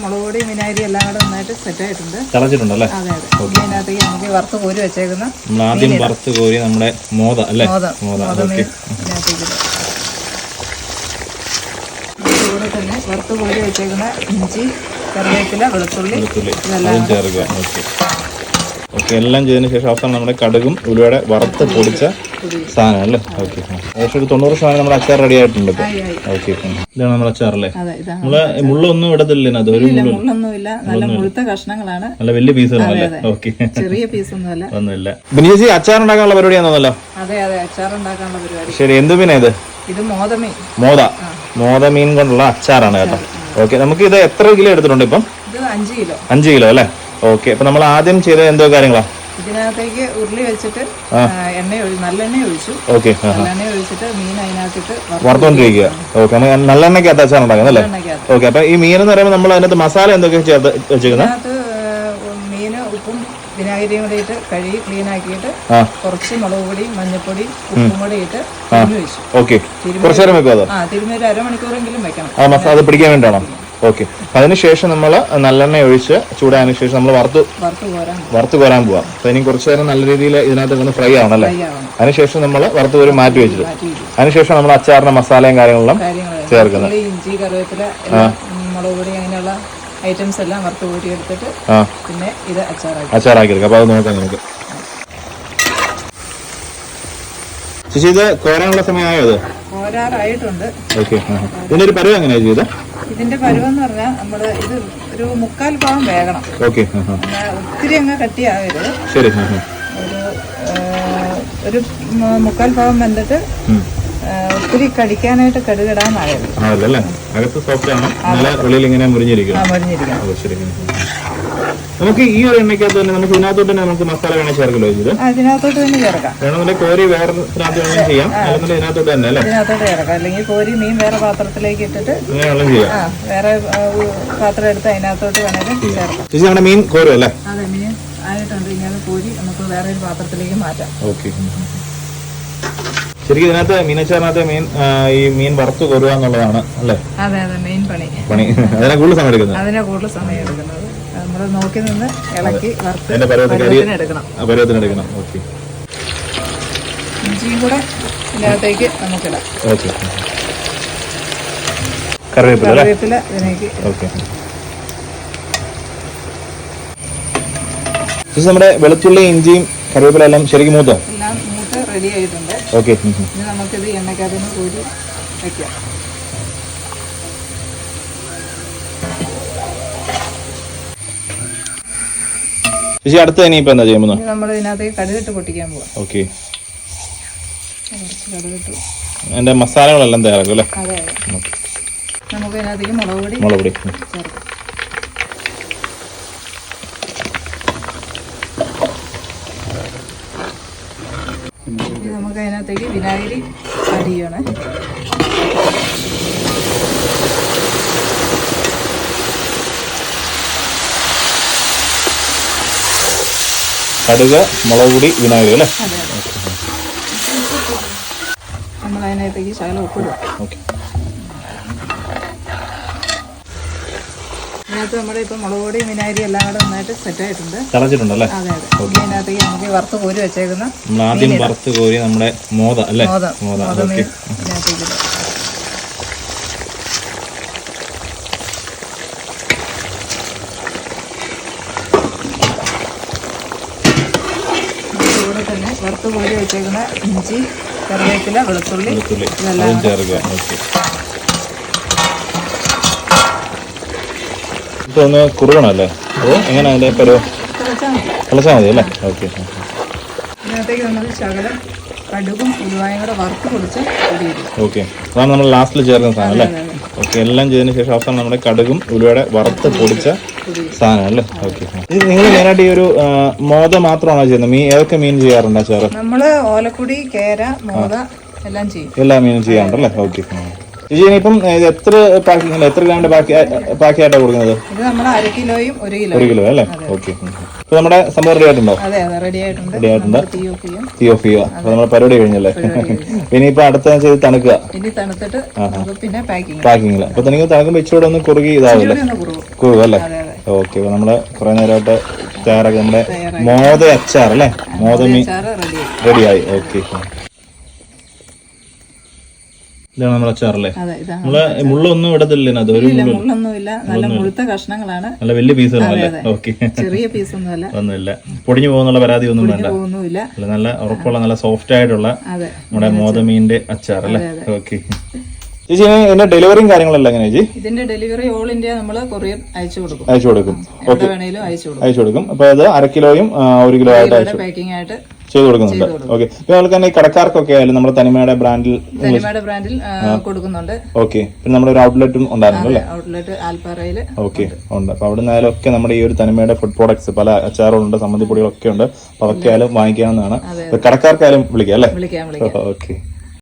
മുളക് പൊടി വിനാഗിരി എല്ലാം കൂടെ നന്നായിട്ട് സെറ്റ് ആയിട്ടുണ്ട്. തിളച്ചിട്ടുണ്ടല്ലേ? അതെ അതെ. ഇതിനകത്തേക്ക് നമുക്ക് വറുത്ത് കോരി വെച്ചേക്കുന്ന നമ്മൾ ആദ്യം വറുത്ത് കോരി നമ്മുടെ മോദ അല്ലേ? മോദ മോദ ഇതിനകത്തേക്ക്. തന്നെ വറുത്ത് കോരി വെച്ചേക്കുന്ന ഇഞ്ചി കറിവേപ്പില വെളുത്തുള്ളി ഇതെല്ലാം ചേർക്കുക. ചേർക്കുക ഓക്കെ എല്ലാം ചെയ്തതിന് ശേഷം അവസാനം നമ്മുടെ കടുകും ഉലുവയുടെ വറുത്ത് പൊടിച്ച സാധനം അല്ലേ? ഓക്കെ ഏകദേശം ഒരു തൊണ്ണൂറ് ശതമാനം നമ്മുടെ അച്ചാർ റെഡി ആയിട്ടുണ്ട് ഓക്കെ ഇതാണ് നമ്മുടെ അച്ചാറല്ലേ നമ്മൾ മുള്ളൊന്നും ഇടത്തില്ല അത് ഒരു മുള്ളൊന്നുമില്ല. നല്ല മുഴുത്ത കഷ്ണങ്ങളാണ്. നല്ല വലിയ പീസുകളല്ലേ ഓക്കെ ചെറിയ പീസൊന്നുമല്ല. ഒന്നുമില്ല. ചേച്ചി അച്ചാർ ഉണ്ടാക്കാനുള്ള പരിപാടിയാണെന്നല്ലോ? അതെ അതെ അച്ചാർ ഉണ്ടാക്കാനുള്ള പരിപാടി. ശരി എന്ത് പിന്നെ ഇത്? ഇത് മോദമീൻ മോത. മോദമീൻ കൊണ്ടുള്ള അച്ചാറാണ് കേട്ടോ. ഓക്കെ നമുക്ക് ഇത് എത്ര കിലോ എടുത്തിട്ടുണ്ട് ഇപ്പം? അഞ്ച് കിലോ അല്ലേ? ഓക്കെ അപ്പൊ നമ്മൾ ആദ്യം ചെയ്ത എന്തോ കാര്യങ്ങളാ? ഇതിനകത്തേക്ക് ഉരുളി വെച്ചിട്ട് എണ്ണ നല്ലെണ്ണ ഒഴിച്ചു. ഓക്കെ നല്ലെണ്ണ ഒഴിച്ചിട്ട് മീൻ അതിനകത്തിട്ട് വറുത്ത് വറുത്തോണ്ടിരിക്കുക. ഓക്കെ നല്ലെണ്ണയ്ക്കകത്ത് അച്ചാർ ഉണ്ടാക്കുന്നത് അല്ലേ? ഓക്കെ അപ്പൊ ഈ മീൻ എന്ന് പറയുമ്പോൾ നമ്മൾ അതിനകത്ത് മസാല എന്തൊക്കെ ചേർത്ത് വെച്ചിരിക്കുന്നത്? മീന് ഉപ്പും വിനാഗിരിയും കൂടി ഇട്ട് കഴുകി ക്ലീൻ ആക്കിയിട്ട് കുറച്ച് മുളക് പൊടി മഞ്ഞപ്പൊടി ഉപ്പും കൂടി ഇട്ട് തിരുമ്മി വെച്ചു. ഓക്കെ. കുറച്ചു നേരം വെക്കുക തിരുമ്മി ഒരു അരമണിക്കൂറെങ്കിലും വെക്കണം. പിടിക്കാൻ വേണ്ടിയാണോ? ഓക്കെ. അതിനുശേഷം നമ്മൾ നല്ലെണ്ണ ഒഴിച്ച് ചൂടായതിനു ശേഷം നമ്മൾ വറുത്ത് വറുത്ത് കോരാൻ പോവാം. അപ്പൊ ഇനി കുറച്ചു നേരം നല്ല രീതിയിൽ ഇതിനകത്ത് ഒന്ന് ഫ്രൈ ആവണം അല്ലേ? അതിനുശേഷം നമ്മൾ വറുത്ത് കോരി മാറ്റി വെച്ചിട്ട് അതിനുശേഷം നമ്മൾ അച്ചാറിന്റെ മസാലയും കാര്യങ്ങളെല്ലാം ചേർക്കുന്നത്. ഇഞ്ചി കറിവേപ്പില എല്ലാം, ഉം, മുളക് പൊടി അങ്ങനെയുള്ള ഐറ്റംസ് എല്ലാം വറുത്ത് കൂട്ടി എടുത്തിട്ട് പിന്നെ ഇത് അച്ചാറാക്കി. എടുക്കാം അപ്പൊ അത് നോക്കാം നമുക്ക്. ചേച്ചി ഇത് കോരാനുള്ള സമയമായോ അത്? ഓരാറായിട്ടുണ്ട് ഓക്കെ. ഇതിന്റെ ഒരു പരിവ് എങ്ങനെയാ ചെയ്ത് ഇതിന്റെ പരുവെന്ന് പറഞ്ഞാൽ നമ്മൾ ഇത് ഒരു മുക്കാൽ ഭാഗം വേകണം. ഓക്കെ ഒത്തിരി അങ്ങ് കട്ടിയാവരുത് ശരി. ഒരു മുക്കാൽ ഭാഗം വെന്തിട്ട്. ആ, ഒത്തിരി കടിക്കാനായിട്ട് കടുകിടാൻ ആയത് അകത്ത് സോഫ്റ്റ് ആണ്. വെളിയിൽ ഇങ്ങനെ മുറിഞ്ഞിരിക്കണം. ആ ശരി ഉം. നമുക്ക് ഈ ഒരു എണ്ണയ്ക്കകത്ത് തന്നെ നമുക്ക് ഇതിനകത്തോട്ട് തന്നെ നമുക്ക് മസാല വേണേ ചേർക്കല്ലോ ചെയ്ത് അതിനകത്തോട്ട് തന്നെ ചേർക്കാം. വേണമെന്നുണ്ടെങ്കിൽ കോരി വേറെ ഇതിനകത്ത് ചെയ്യാം. അല്ലെന്നുണ്ടെങ്കിൽ ഇതിനകത്തോട്ട് തന്നെ അല്ലേ? ഇതിനകത്തോട്ട് ചേർക്കാം. അല്ലെങ്കിൽ കോരി മീൻ വേറെ പാത്രത്തിലേക്ക് ഇട്ടിട്ട് അങ്ങനെ വെള്ളം ചെയ്യാം. വേറെ പാത്രം എടുത്ത് അതിനകത്തോട്ട് വേണേലും ചേർക്കാം. ചേച്ചി നമ്മുടെ മീൻ കോരും അല്ലേ അതെ മീൻ ആയിട്ടുണ്ട്. ഇങ്ങനെ കോരി നമുക്ക് വേറെ ഒരു പാത്രത്തിലേക്ക് മാറ്റാം. ഓക്കെ. ശരിക്കും ഇതിനകത്ത് മീനച്ചാറിനകത്ത് മീൻ ഈ മീൻ വറുത്ത് കൊരുക എന്നുള്ളതാണ് അല്ലേ? അതെ അതെ മെയിൻ പണി. പണി. അതിനെ കൂടുതൽ സമയം എടുക്കുന്നത്? അതിനെ കൂടുതൽ സമയം എടുക്കുന്നത്. നമ്മൾ നോക്കി നിന്ന് ഇളക്കി വറുത്ത് എടുക്കണം. ആ, പരുവത്തിന് എടുക്കണം. ഓക്കെ. ഇഞ്ചിയും കൂടെ ഇതിനകത്തേക്ക് നമുക്കിടാം. ഓക്കെ. കറിവേപ്പില അല്ലേ? കറിവേപ്പില ഇതിനേക്ക് ഓക്കെ. നമ്മുടെ വെളുത്തുള്ളി ഇഞ്ചിയും കറിവേപ്പില എല്ലാം ശരിക്കും മൂത്തോ? എല്ലാം മൂത്ത് റെഡി ആയിട്ടുണ്ട്. ഓക്കെ. നമുക്കിത് എണ്ണയ്ക്കകത്തുനിന്ന് കൂടി വയ്ക്കാം ചേച്ചി അടുത്ത് തന്നെ ഇപ്പൊ എന്താ എന്റെ നമ്മൾ ഇതിനകത്തേക്ക് കടുകിട്ട് പൊട്ടിക്കാൻ പോവാം. ഓക്കെ. കുറച്ച് കടുകിട്ടു. അതിന്റെ മസാലകളെല്ലാം തയ്യാറാക്കും അല്ലേ? അതെ അതെ. ഓക്കേ. നമുക്ക് ഇതിനകത്തേക്ക് മുളക് പൊടി മുളക് പൊടി. ചേർക്കാം. ഇനി നമുക്ക് അതിനകത്തേക്ക് വിനാഗിരി ആഡ് ചെയ്യണേ. കടുക് മുളക് പൊടി വിനാഗിരി അല്ലേ? നമ്മൾ അതിനകത്തേക്ക് ശകലം ഉപ്പിടുക ഓക്കെ. ഇതിനകത്ത് നമ്മുടെ ഇപ്പം മുളക് പൊടി വിനാഗിരി എല്ലാം കൂടെ നന്നായിട്ട് സെറ്റ് ആയിട്ടുണ്ട്. തിളച്ചിട്ടുണ്ടല്ലേ അതെ അതെ. ഇനി അതിനകത്തേക്ക് നമുക്ക് വറുത്ത് കോരി വെച്ചേക്കുന്ന നമ്മൾ ആദ്യം വറുത്ത് കോരി നമ്മുടെ മോദ അല്ലേ? മോദ. മോദ ഇതിനകത്തേക്ക് അതുകൂടെ തന്നെ വറുത്ത് കോരി വെച്ചേക്കുന്ന ഇഞ്ചി കറിവേപ്പില വെളുത്തുള്ളി ഇതെല്ലാം ഇതൊന്ന് കുറുകണല്ലേ അതോ എങ്ങനെ അതിന്റെ പരുവം തിളച്ചാൽ മതി. അല്ലേ? ഓക്കെ. ഇതിനകത്തേക്ക് നമ്മൾ ശകലം കടുകും ഉരുവായും കൂടെ വറുത്ത് പൊടിച്ച് ഓക്കെ അതാണ് നമ്മൾ ലാസ്റ്റിൽ ചേർക്കുന്ന സാധനം അല്ലേ. ഓക്കെ എല്ലാം ചെയ്തതിന് ശേഷം അവസാനം നമ്മുടെ കടുകും ഉലുവയുടെ വറുത്ത് പൊടിച്ച സാധനം അല്ലേ? ഓക്കെ ഇത് നിങ്ങൾ മെയിനായിട്ട് ഈ ഒരു മോത മോദ മാത്രമാണോ ചെയ്യുന്നത്? മീൻ ഏതൊക്കെ മീൻ ചെയ്യാറുണ്ടോ ചേർ നമ്മൾ ഓലക്കുടി കേര മോത എല്ലാം ചെയ്യും. എല്ലാ മീനും ചെയ്യാറുണ്ടല്ലേ? ഓക്കെ ചേച്ചി ഇനിയിപ്പം ഇത് എത്ര പാക്കിംഗ് അല്ല എത്ര ഗ്രാമിന്റെ പാക്കി പാക്കി ആയിട്ടാണ് കൊടുക്കുന്നത്? ഇത് നമ്മൾ അര കിലോയും ഒരു കിലോ ഒരു കിലോ അല്ലേ? ഓക്കെ. ഇപ്പൊ നമ്മുടെ സംഭവം റെഡി ആയിട്ടുണ്ടോ? അതെ അതെ റെഡി ആയിട്ടുണ്ട്. റെഡി ആയിട്ടുണ്ട്? നമുക്ക് തീ ഓഫ് ചെയ്യും തീ ഓഫ് ചെയ്യുക അപ്പൊ നമ്മുടെ പരിപാടി കഴിഞ്ഞല്ലേ? ഇനിയിപ്പോ അടുത്ത ചെയ്ത് തണുക്കുക. ഇനി തണുത്തിട്ട് നമുക്ക് പിന്നെ പാക്കിങ് പാക്കിങ്ങിൽ അപ്പൊ തനിക്ക് തണുക്കുമ്പോ ഇച്ചിരി ഒന്ന് കുറുകി ഇതാവില്ലേ? കുറുക. അല്ലേ? ഓക്കെ അപ്പൊ നമ്മൾ കുറെ നേരമായിട്ട് തയ്യാറാക്കി. നമ്മുടെ മോദ അച്ചാർ അല്ലേ? മോദമി റെഡിയായി ഓക്കെ ഇതാണ് നമ്മുടെ അച്ചാറല്ലേ? നമ്മൾ മുള്ളൊന്നും ഇടത്തില്ല അത് ഒരു ഇല്ല മുള്ളൊന്നുമില്ല. നല്ല മുഴുത്ത കഷ്ണങ്ങളാണ്. നല്ല വലിയ പീസുകളല്ലേ ഓക്കെ ചെറിയ പീസൊന്നുമല്ല. ഒന്നുമില്ല. പൊടിഞ്ഞു പോകുന്നുള്ള പരാതി ഒന്നും വേണ്ട. ഒന്നുമില്ല നല്ല ഉറപ്പുള്ള നല്ല സോഫ്റ്റ് ആയിട്ടുള്ള നമ്മുടെ മോദമീന്റെ അച്ചാർ. അല്ലേ? ഓക്കെ ചേച്ചി ഇതിന്റെ ഡെലിവറിയും കാര്യങ്ങളെല്ലാം എങ്ങനെ ചേച്ചി? ഇതിന്റെ ഡെലിവറി ഓൾ ഇന്ത്യ നമ്മൾ കൊറിയർ അയച്ചു കൊടുക്കും. അയച്ചു കൊടുക്കും. അയച്ചു കൊടുക്കും. അപ്പൊ അത് അര കിലോയും ഒരു കിലോ ആയിട്ട് പാക്കിംഗ് ആയിട്ട് ചെയ്ത് കൊടുക്കുന്നുണ്ട്. ഓക്കെ പിന്നെ അതുപോലെ തന്നെ ഈ കടക്കാർക്കൊക്കെ ആയാലും നമ്മുടെ തനിമയുടെ ബ്രാൻഡിൽ തനിമയുടെ ബ്രാൻഡിൽ കൊടുക്കുന്നുണ്ട്. ഓക്കെ പിന്നെ നമ്മുടെ ഒരു ഔട്ട്ലെറ്റും ഉണ്ടായിരുന്നു അല്ലേ? ഔട്ട്ലെറ്റ് ആൽപ്പാറയിൽ ഓക്കെ ഉണ്ട്. അപ്പൊ അവിടെ നിന്നായാലും ഒക്കെ നമ്മുടെ ഈ ഒരു തനിമയുടെ ഫുഡ് പ്രോഡക്ട്സ് പല അച്ചാറുകളുണ്ട് സമ്മതിപ്പൊടികളൊക്കെ ഉണ്ട്. അപ്പൊ അതൊക്കെ ആയാലും വാങ്ങിക്കാവുന്നതാണ്. കടക്കാർക്കായാലും വിളിക്കാം അല്ലേ? ഓക്കെ